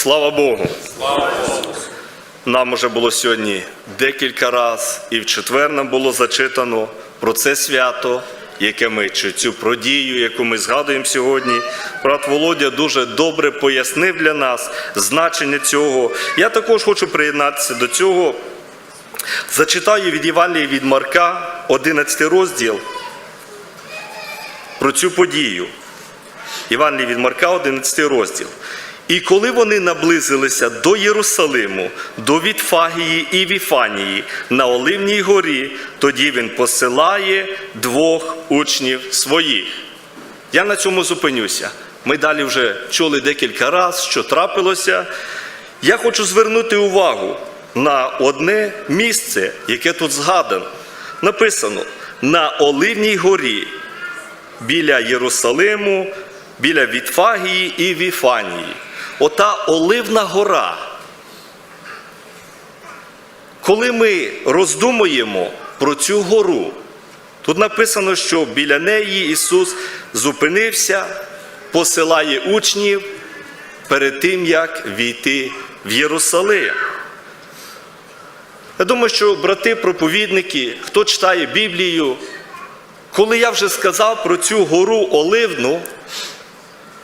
Слава Богу! Нам уже було сьогодні декілька разів, і в четвер нам було зачитано про це свято, яке ми чи цю продію, яку ми згадуємо сьогодні. Брат Володя дуже добре пояснив для нас значення цього. Я також хочу приєднатися до цього. Зачитаю від Євангелія від Марка, 11 розділ про цю подію. Євангелій від Марка, 11 розділ. І коли вони наблизилися до Єрусалиму, до Вітфагії і Віфанії на Оливній горі, тоді він посилає двох учнів своїх. Я на цьому зупинюся. Ми далі вже чули декілька разів, що трапилося. Я хочу звернути увагу на одне місце, яке тут згадано. Написано на Оливній горі біля Єрусалиму, біля Вітфагії і Віфанії. Ота Оливна гора. Коли ми роздумуємо про цю гору, тут написано, що біля неї Ісус зупинився, посилає учнів перед тим, як війти в Єрусалим. Я думаю, що брати проповідники, хто читає Біблію, коли я вже сказав про цю гору Оливну,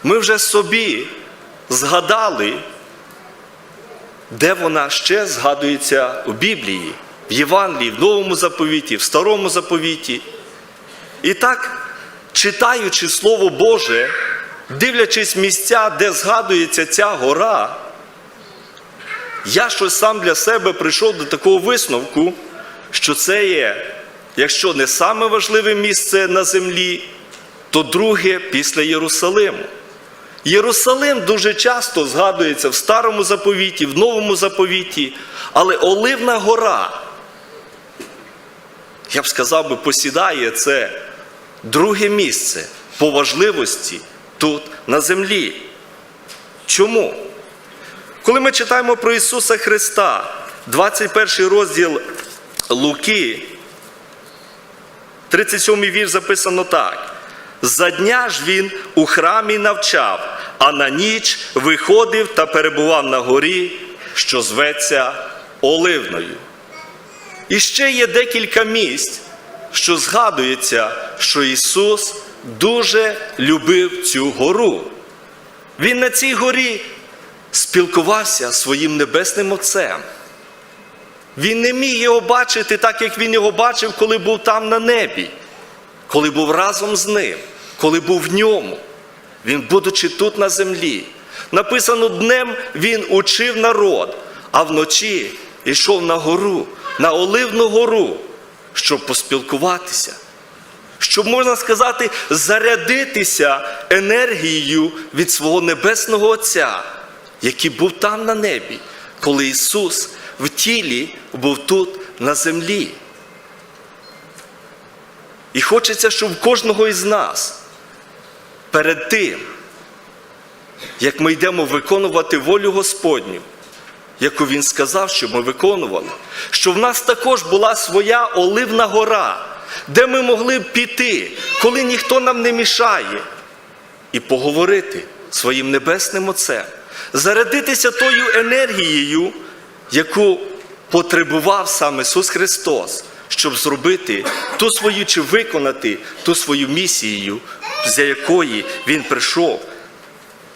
ми вже собі згадали, де вона ще згадується у Біблії, в Євангелії, в Новому заповіті, в Старому заповіті. І так, читаючи Слово Боже, дивлячись місця, де згадується ця гора, я щось сам для себе прийшов до такого висновку, що це є, якщо не саме важливе місце на землі, то друге після Єрусалиму. Єрусалим дуже часто згадується в старому заповіті, в новому заповіті, але Оливна гора, я б сказав би, посідає це друге місце по важливості тут на землі. Чому? Коли ми читаємо про Ісуса Христа, 21 розділ Луки, 37 вірш записано так. За дня ж він у храмі навчав, а на ніч виходив та перебував на горі, що зветься Оливною. І ще є декілька місць, що згадується, що Ісус дуже любив цю гору. Він на цій горі спілкувався своїм небесним Отцем. Він не міг його бачити так, як він його бачив, коли був там на небі, коли був разом з ним, коли був в ньому. Він, будучи тут на землі. Написано, днем він учив народ, а вночі йшов на гору, на Оливну гору, щоб поспілкуватися, щоб, можна сказати, зарядитися енергією від свого небесного Отця, який був там на небі, коли Ісус в тілі був тут на землі. І хочеться, щоб кожного із нас перед тим, як ми йдемо виконувати волю Господню, яку Він сказав, щоб ми виконували, що в нас також була своя оливна гора, де ми могли б піти, коли ніхто нам не мішає, і поговорити своїм небесним Отцем, зарядитися тою енергією, яку потребував сам Ісус Христос, щоб зробити ту свою чи виконати ту свою місію, за якої Він прийшов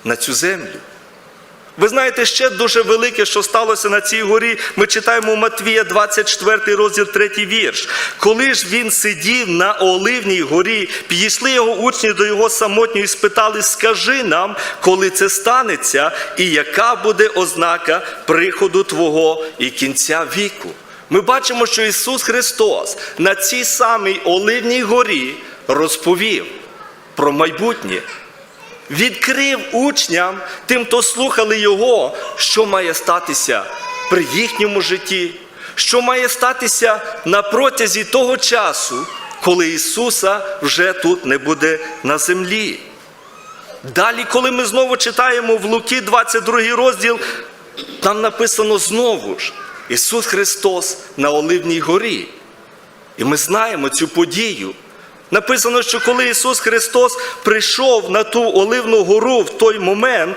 на цю землю. Ви знаєте, ще дуже велике, що сталося на цій горі. Ми читаємо у Матвія 24 розділ 3 вірш. Коли ж він сидів на Оливній горі, підійшли його учні до його самотньої і спитали: Скажи нам, коли це станеться, і яка буде ознака приходу Твого і кінця віку. Ми бачимо, що Ісус Христос на цій самій Оливній горі розповів про майбутнє відкрив учням, тим, хто слухали Його, що має статися при їхньому житті, що має статися на протязі того часу, коли Ісуса вже тут не буде на землі. Далі, коли ми знову читаємо в Луки 22 розділ, там написано знову ж Ісус Христос на Оливній горі. І ми знаємо цю подію. Написано, що коли Ісус Христос прийшов на ту Оливну гору в той момент,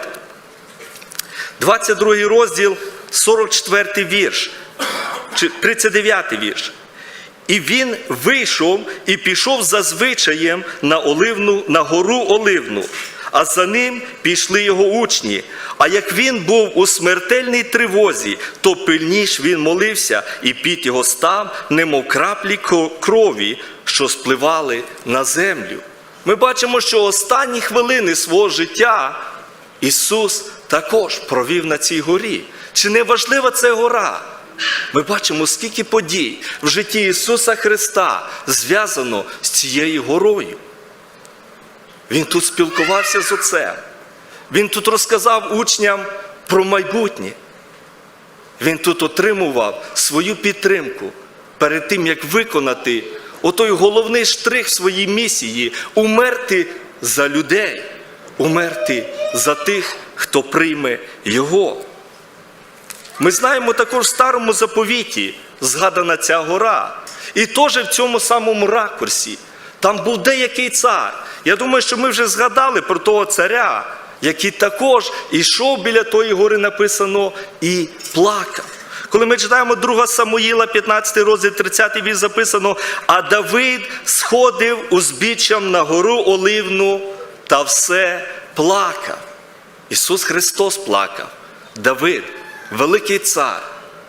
22 розділ, 44 вірш, чи 39 вірш. І він вийшов і пішов за звичаєм на, оливну, на гору Оливну, а за ним пішли його учні. А як він був у смертельній тривозі, то пильніш він молився, і під його став, немов краплі крові, що спливали на землю. Ми бачимо, що останні хвилини свого життя Ісус також провів на цій горі. Чи не важлива це гора? Ми бачимо, скільки подій в житті Ісуса Христа зв'язано з цією горою. Він тут спілкувався з Отцем. Він тут розказав учням про майбутнє. Він тут отримував свою підтримку перед тим, як виконати отой головний штрих в своїй місії умерти за людей, умерти за тих, хто прийме Його. Ми знаємо також в старому заповіті згадана ця гора. І теж в цьому самому ракурсі. Там був деякий цар. Я думаю, що ми вже згадали про того царя, який також ішов біля тої гори, написано, і плакав. Коли ми читаємо 2 Самуїла, 15 розділ, 30 вірш записано, а Давид сходив узбіччям на гору Оливну та все плакав. Ісус Христос плакав. Давид, великий цар,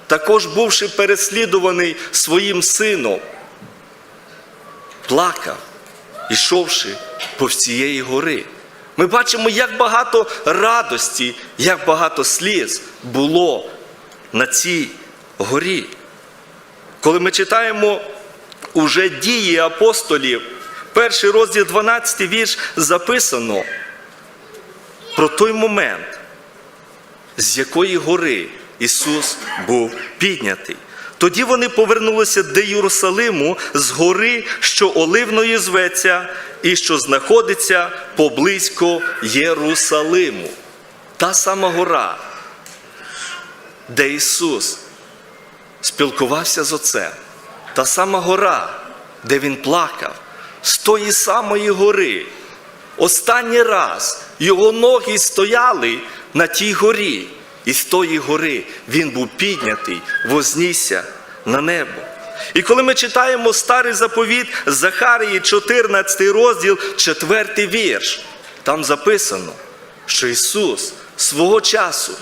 також бувши переслідуваний своїм сином, плакав, ішовши по всієї гори. Ми бачимо, як багато радості, як багато сліз було на цій горі. Коли ми читаємо уже дії апостолів, перший розділ 12 вірш записано про той момент, з якої гори Ісус був піднятий. Тоді вони повернулися до Єрусалиму з гори, що Оливною зветься, і що знаходиться поблизько Єрусалиму. Та сама гора, де Ісус спілкувався з Отцем. Та сама гора, де Він плакав, з тої самої гори. Останній раз його ноги стояли на тій горі, і з тої гори він був піднятий, вознісся на небо. І коли ми читаємо старий заповіт Захарії, 14 розділ, 4 вірш, там записано, що Ісус свого часу,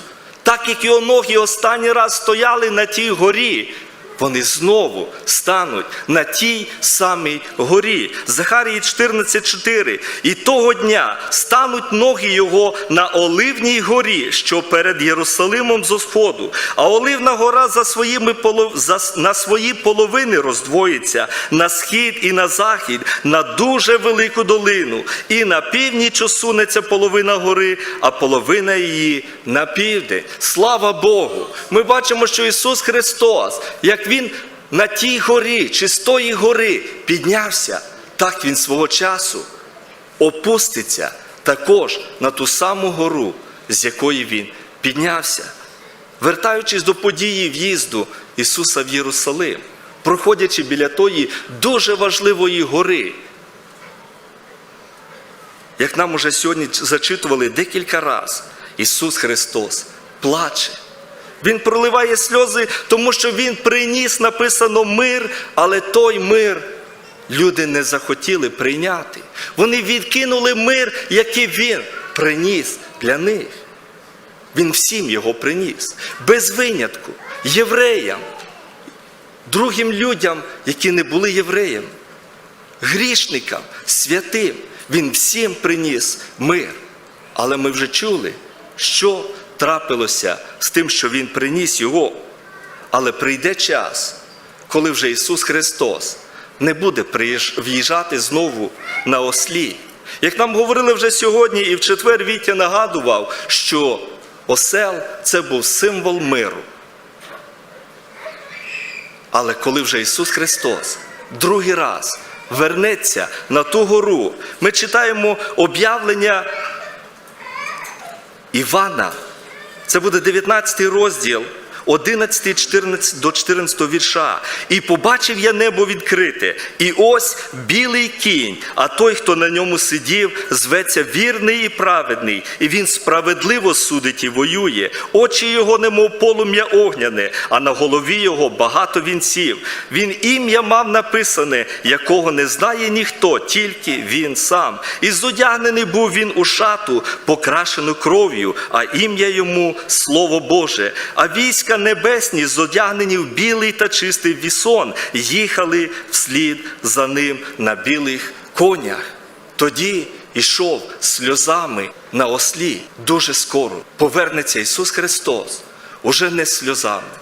так як його ноги останній раз стояли на тій горі, вони знову стануть на тій самій горі. Захарії 14.4. І того дня стануть ноги його на Оливній горі, що перед Єрусалимом зо сходу. А Оливна гора за своїми на свої половини роздвоїться на схід і на захід, на дуже велику долину. І на північ осунеться половина гори, а половина її на південь. Слава Богу! Ми бачимо, що Ісус Христос, як Він на тій горі, чи з тої гори піднявся, так Він свого часу опуститься також на ту саму гору, з якої Він піднявся. Вертаючись до події в'їзду Ісуса в Єрусалим, проходячи біля тої дуже важливої гори, як нам уже сьогодні зачитували декілька разів, Ісус Христос плаче. Він проливає сльози, тому що Він приніс, написано мир, але той мир люди не захотіли прийняти. Вони відкинули мир, який Він приніс для них. Він всім його приніс, без винятку, євреям, другим людям, які не були євреями, грішникам, святим. Він всім приніс мир. Але ми вже чули, що трапилося з тим, що Він приніс його. Але прийде час, коли вже Ісус Христос не буде в'їжджати знову на ослі. Як нам говорили вже сьогодні, і в четвер Вітя нагадував, що осел це був символ миру. Але коли вже Ісус Христос другий раз вернеться на ту гору, ми читаємо об'явлення Івана. Це буде 19 розділ, 11 14, до 14 вірша. І побачив я небо відкрите, і ось білий кінь, а той, хто на ньому сидів, зветься вірний і праведний, і він справедливо судить і воює. Очі його, немов полум'я огняне, а на голові його багато вінців. Він ім'я мав написане, якого не знає ніхто, тільки він сам. І зодягнений був він у шату, покрашену кров'ю, а ім'я йому Слово Боже. А війська небесні, зодягнені в білий та чистий вісон, їхали вслід за ним на білих конях. Тоді йшов сльозами на ослі. Дуже скоро повернеться Ісус Христос, уже не сльозами,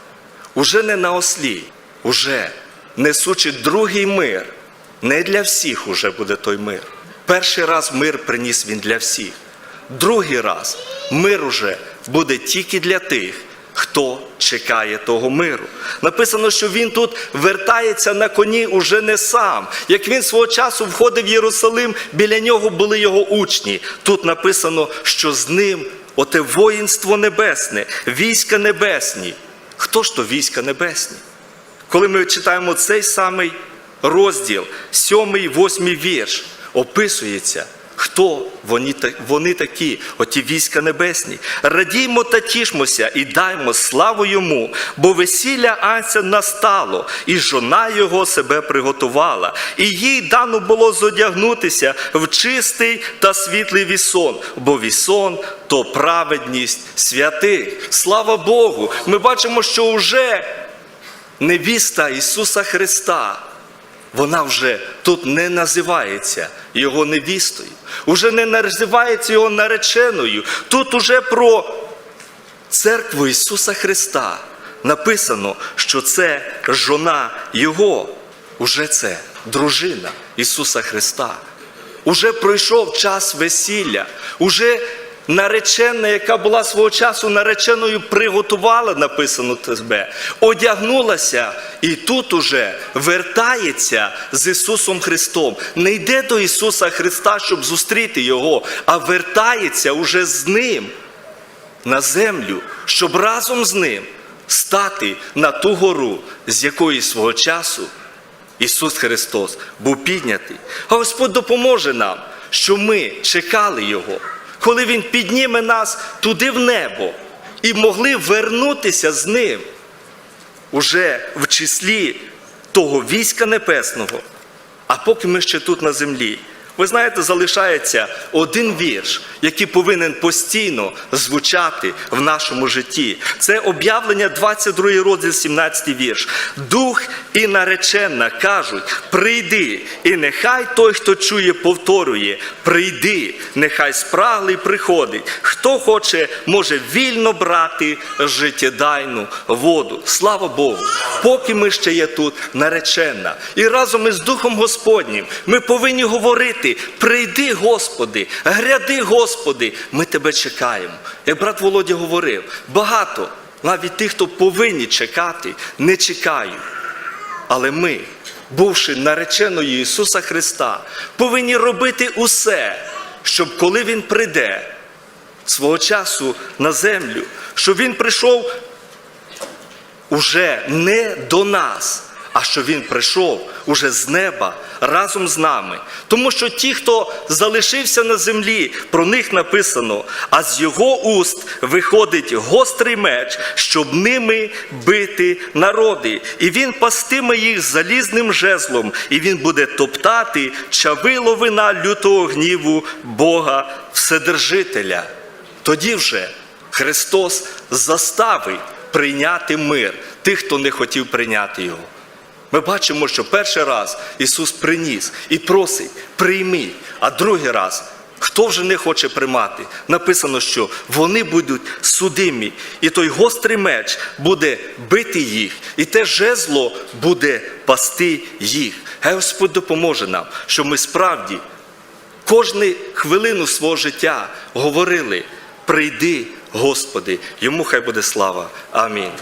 уже не на ослі, уже несучи другий мир. Не для всіх уже буде той мир. Перший раз мир приніс він для всіх. Другий раз мир уже буде тільки для тих, хто чекає того миру. Написано, що він тут вертається на коні уже не сам. Як він свого часу входив в Єрусалим, біля нього були його учні. Тут написано, що з ним оте воїнство небесне, війська небесні. Хто ж то війська небесні? Коли ми читаємо цей самий розділ, сьомий, восьмий вірш, описується, хто вони, вони такі, оті війська небесні. Радіймо та тішмося і даймо славу йому, бо весілля Анця настало, і жона його себе приготувала, і їй дано було зодягнутися в чистий та світлий вісон, бо вісон то праведність святих. Слава Богу! Ми бачимо, що вже невіста Ісуса Христа, вона вже тут не називається його невістою, уже не називається його нареченою. Тут уже про церкву Ісуса Христа написано, що це жона Його, уже це дружина Ісуса Христа. Уже пройшов час весілля, уже наречена, яка була свого часу нареченою, приготувала, написано тебе, одягнулася і тут уже вертається з Ісусом Христом. Не йде до Ісуса Христа, щоб зустріти Його, а вертається уже з Ним на землю, щоб разом з ним стати на ту гору, з якої свого часу Ісус Христос був піднятий. А Господь допоможе нам, що ми чекали Його, коли Він підніме нас туди в небо і могли вернутися з Ним уже в числі того війська небесного. А поки ми ще тут на землі, ви знаєте, залишається один вірш, який повинен постійно звучати в нашому житті. Це об'явлення 22 розділ, 17 вірш. Дух і наречена кажуть: прийди, і нехай той, хто чує, повторює: прийди, нехай спраглий приходить. Хто хоче, може вільно брати життєдайну воду. Слава Богу! Поки ми ще є тут наречена. І разом із Духом Господнім ми повинні говорити: прийди, Господи, гряди, Господи, ми тебе чекаємо. Як брат Володя говорив, багато навіть тих, хто повинні чекати, не чекають. Але ми, бувши нареченою Ісуса Христа, повинні робити усе, щоб коли Він прийде свого часу на землю, щоб Він прийшов уже не до нас, а що Він прийшов уже з неба разом з нами. Тому що ті, хто залишився на землі, про них написано, а з його уст виходить гострий меч, щоб ними бити народи. І він пастиме їх залізним жезлом, і він буде топтати чавило вина лютого гніву Бога Вседержителя. Тоді вже Христос заставить прийняти мир тих, хто не хотів прийняти його. Ми бачимо, що перший раз Ісус приніс і просить, прийми, а другий раз. Хто вже не хоче приймати? Написано, що вони будуть судимі, і той гострий меч буде бити їх, і те жезло буде пасти їх. Хай Господь допоможе нам, щоб ми справді кожну хвилину свого життя говорили: прийди, Господи, йому хай буде слава. Амінь.